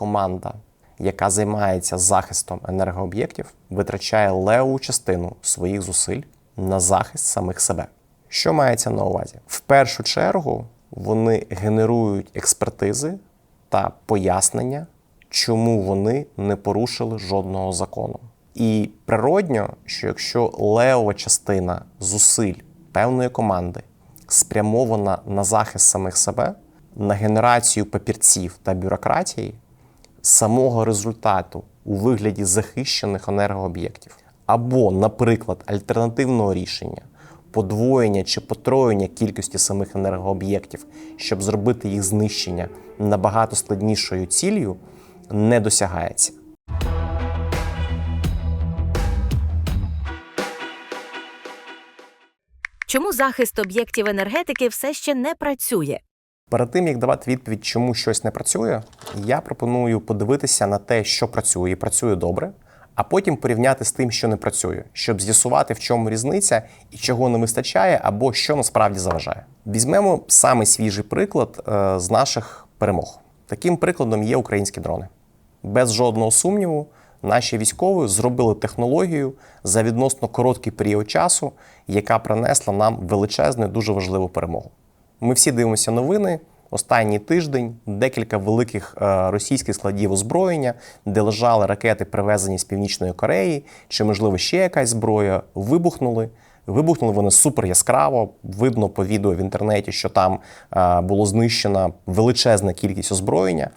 команда, яка займається захистом енергооб'єктів, витрачає леву частину своїх зусиль на захист самих себе. Що мається на увазі? В першу чергу вони генерують експертизи та пояснення, чому вони не порушили жодного закону. І природньо, що якщо левова частина зусиль певної команди спрямована на захист самих себе, на генерацію папірців та бюрократії, самого результату у вигляді захищених енергооб'єктів, або, наприклад, альтернативного рішення, подвоєння чи потроєння кількості самих енергооб'єктів, щоб зробити їх знищення набагато складнішою ціллю, не досягається. Чому захист об'єктів енергетики все ще не працює? Перед тим як давати відповідь, чому щось не працює, я пропоную подивитися на те, що працює і працює добре, а потім порівняти з тим, що не працює, щоб з'ясувати, в чому різниця і чого не вистачає, або що насправді заважає. Візьмемо самий свіжий приклад е, з наших перемог. Таким прикладом є українські дрони. Без жодного сумніву, наші військові зробили технологію за відносно короткий період часу, яка принесла нам величезну, і дуже важливу перемогу. Ми всі дивимося новини. Останній тиждень декілька великих е, російських складів озброєння, де лежали ракети, привезені з Північної Кореї, чи, можливо, ще якась зброя, вибухнули. Вибухнули вони супер яскраво. Видно по відео в інтернеті, що там е, було знищена величезна кількість озброєння.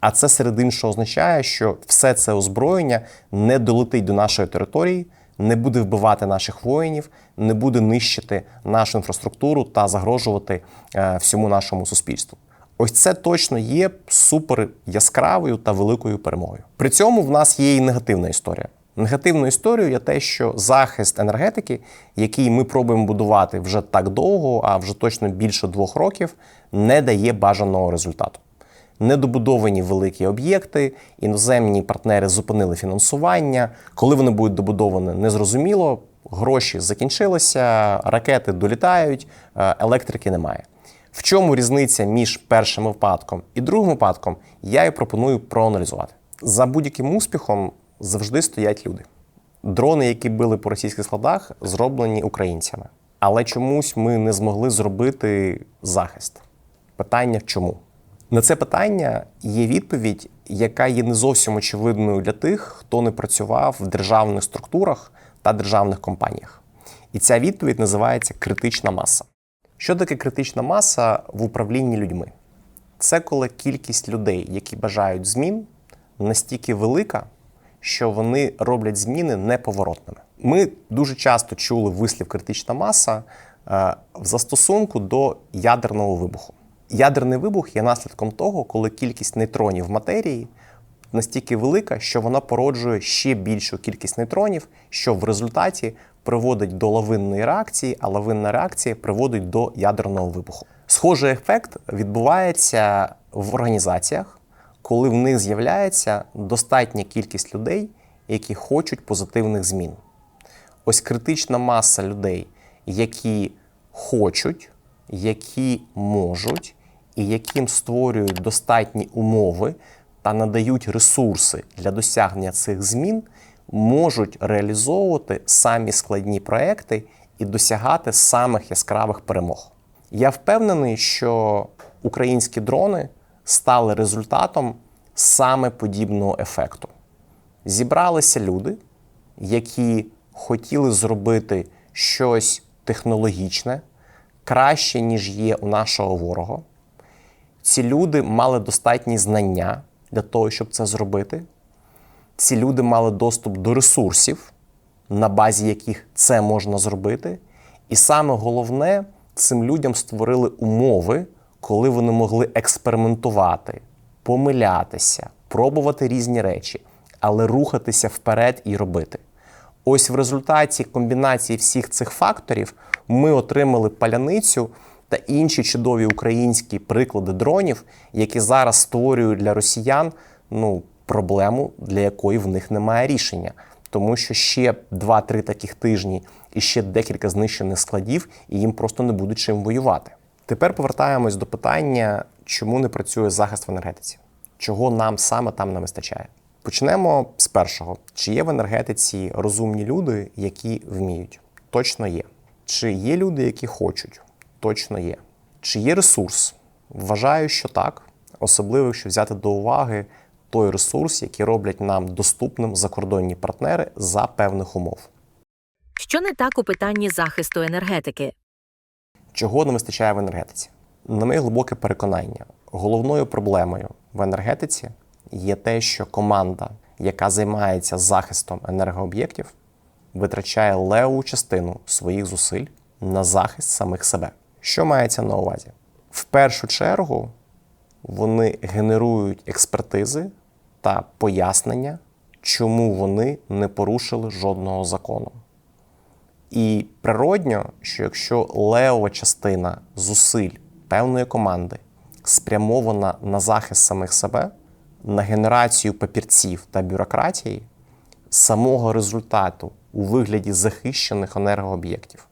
А це серед іншого означає, що все це озброєння не долетить до нашої території, не буде вбивати наших воїнів, не буде нищити нашу інфраструктуру та загрожувати е, всьому нашому суспільству. Ось це точно є супер яскравою та великою перемогою. При цьому в нас є і негативна історія. Негативною історією є те, що захист енергетики, який ми пробуємо будувати вже так довго, а вже точно більше двох років, не дає бажаного результату недобудовані великі об'єкти, іноземні партнери зупинили фінансування. Коли вони будуть добудовані, незрозуміло. Гроші закінчилися, ракети долітають, е, електрики немає. В чому різниця між першим випадком і другим випадком, я і пропоную проаналізувати. За будь-яким успіхом завжди стоять люди. Дрони, які били по російських складах, зроблені українцями. Але чомусь ми не змогли зробити захист. Питання в чому? На це питання є відповідь, яка є не зовсім очевидною для тих, хто не працював в державних структурах та державних компаніях. І ця відповідь називається критична маса. Що таке критична маса в управлінні людьми? Це коли кількість людей, які бажають змін, настільки велика, що вони роблять зміни неповоротними. Ми дуже часто чули вислів критична маса е, в застосунку до ядерного вибуху. Ядерний вибух є наслідком того, коли кількість нейтронів матерії настільки велика, що вона породжує ще більшу кількість нейтронів, що в результаті приводить до лавинної реакції, а лавинна реакція приводить до ядерного вибуху. Схожий ефект відбувається в організаціях, коли в них з'являється достатня кількість людей, які хочуть позитивних змін. Ось критична маса людей, які хочуть, які можуть і яким створюють достатні умови та надають ресурси для досягнення цих змін, можуть реалізовувати самі складні проекти і досягати самих яскравих перемог. Я впевнений, що українські дрони стали результатом саме подібного ефекту. Зібралися люди, які хотіли зробити щось технологічне, краще, ніж є у нашого ворога. Ці люди мали достатні знання для того, щоб це зробити. Ці люди мали доступ до ресурсів, на базі яких це можна зробити. І саме головне, цим людям створили умови, коли вони могли експериментувати, помилятися, пробувати різні речі, але рухатися вперед і робити. Ось в результаті комбінації всіх цих факторів ми отримали паляницю та інші чудові українські приклади дронів, які зараз створюють для росіян ну, проблему, для якої в них немає рішення. Тому що ще 2-3 таких тижні і ще декілька знищених складів, і їм просто не буде чим воювати. Тепер повертаємось до питання, чому не працює захист в енергетиці. чого нам саме там не вистачає. Почнемо з першого: чи є в енергетиці розумні люди, які вміють? Точно є. Чи є люди, які хочуть? Точно є. Чи є ресурс? Вважаю, що так, особливо якщо взяти до уваги той ресурс, який роблять нам доступним закордонні партнери за певних умов. Що не так у питанні захисту енергетики? Чого не вистачає в енергетиці? На моє глибоке переконання, головною проблемою в енергетиці є те, що команда, яка займається захистом енергооб'єктів, витрачає леву частину своїх зусиль на захист самих себе. Що мається на увазі? В першу чергу вони генерують експертизи та пояснення, чому вони не порушили жодного закону. І природньо, що якщо левова частина зусиль певної команди спрямована на захист самих себе, на генерацію папірців та бюрократії, самого результату у вигляді захищених енергооб'єктів,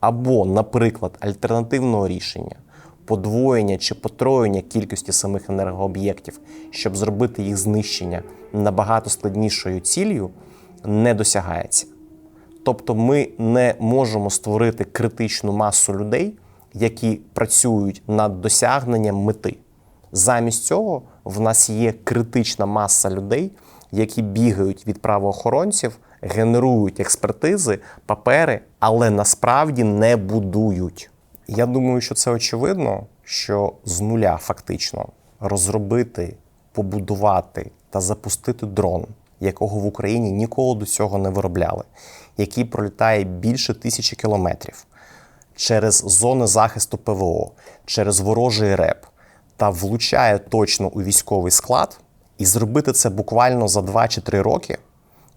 або, наприклад, альтернативного рішення, подвоєння чи потроєння кількості самих енергооб'єктів, щоб зробити їх знищення набагато складнішою ціллю, не досягається. Тобто ми не можемо створити критичну масу людей, які працюють над досягненням мети. Замість цього в нас є критична маса людей, які бігають від правоохоронців, генерують експертизи, папери, але насправді не будують. Я думаю, що це очевидно, що з нуля фактично розробити, побудувати та запустити дрон, якого в Україні ніколи до цього не виробляли, який пролітає більше тисячі кілометрів через зони захисту ПВО, через ворожий РЕП та влучає точно у військовий склад, і зробити це буквально за 2 чи 3 роки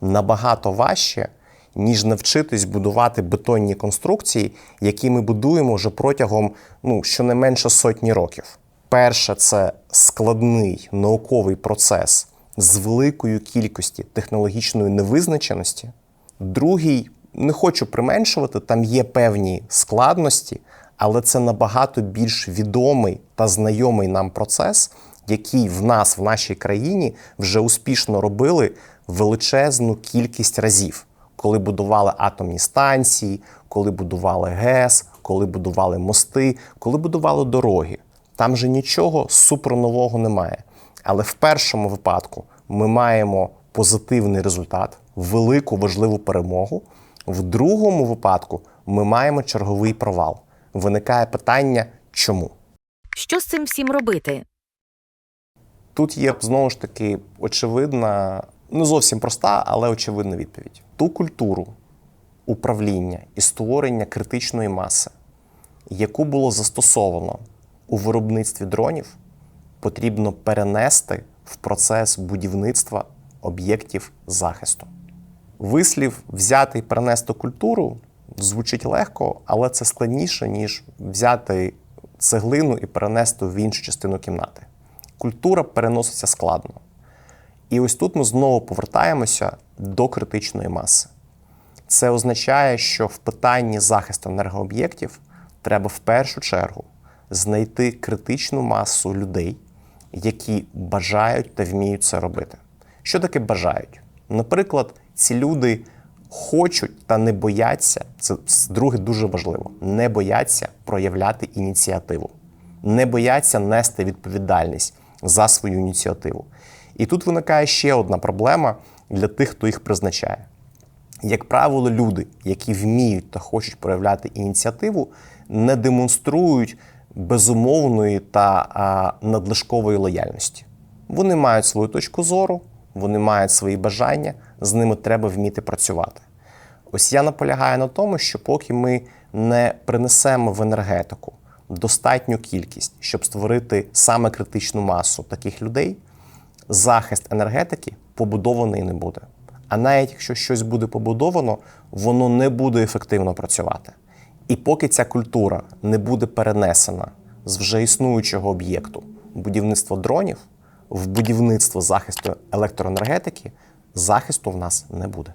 набагато важче, ніж навчитись будувати бетонні конструкції, які ми будуємо вже протягом ну, щонайменше сотні років. Перше, це складний науковий процес з великою кількістю технологічної невизначеності. Другий, не хочу применшувати, там є певні складності, але це набагато більш відомий та знайомий нам процес, який в нас, в нашій країні, вже успішно робили величезну кількість разів, коли будували атомні станції, коли будували ГЕС, коли будували мости, коли будували дороги. Там же нічого супернового немає. Але в першому випадку ми маємо позитивний результат, велику важливу перемогу. В другому випадку ми маємо черговий провал. Виникає питання, чому? Що з цим всім робити? Тут є знову ж таки очевидна, не зовсім проста, але очевидна відповідь. Ту культуру управління і створення критичної маси, яку було застосовано у виробництві дронів, потрібно перенести в процес будівництва об'єктів захисту. Вислів взяти і перенести культуру звучить легко, але це складніше, ніж взяти цеглину і перенести в іншу частину кімнати. Культура переноситься складно. І ось тут ми знову повертаємося до критичної маси. Це означає, що в питанні захисту енергооб'єктів треба в першу чергу знайти критичну масу людей, які бажають та вміють це робити. Що таке бажають? Наприклад, ці люди хочуть та не бояться, це друге дуже важливо, не бояться проявляти ініціативу, не бояться нести відповідальність за свою ініціативу. І тут виникає ще одна проблема для тих, хто їх призначає. Як правило, люди, які вміють та хочуть проявляти ініціативу, не демонструють безумовної та надлишкової лояльності. Вони мають свою точку зору, вони мають свої бажання, з ними треба вміти працювати. Ось я наполягаю на тому, що поки ми не принесемо в енергетику достатню кількість, щоб створити саме критичну масу таких людей, захист енергетики побудований не буде. А навіть якщо щось буде побудовано, воно не буде ефективно працювати. І поки ця культура не буде перенесена з вже існуючого об'єкту будівництва дронів в будівництво захисту електроенергетики, захисту в нас не буде.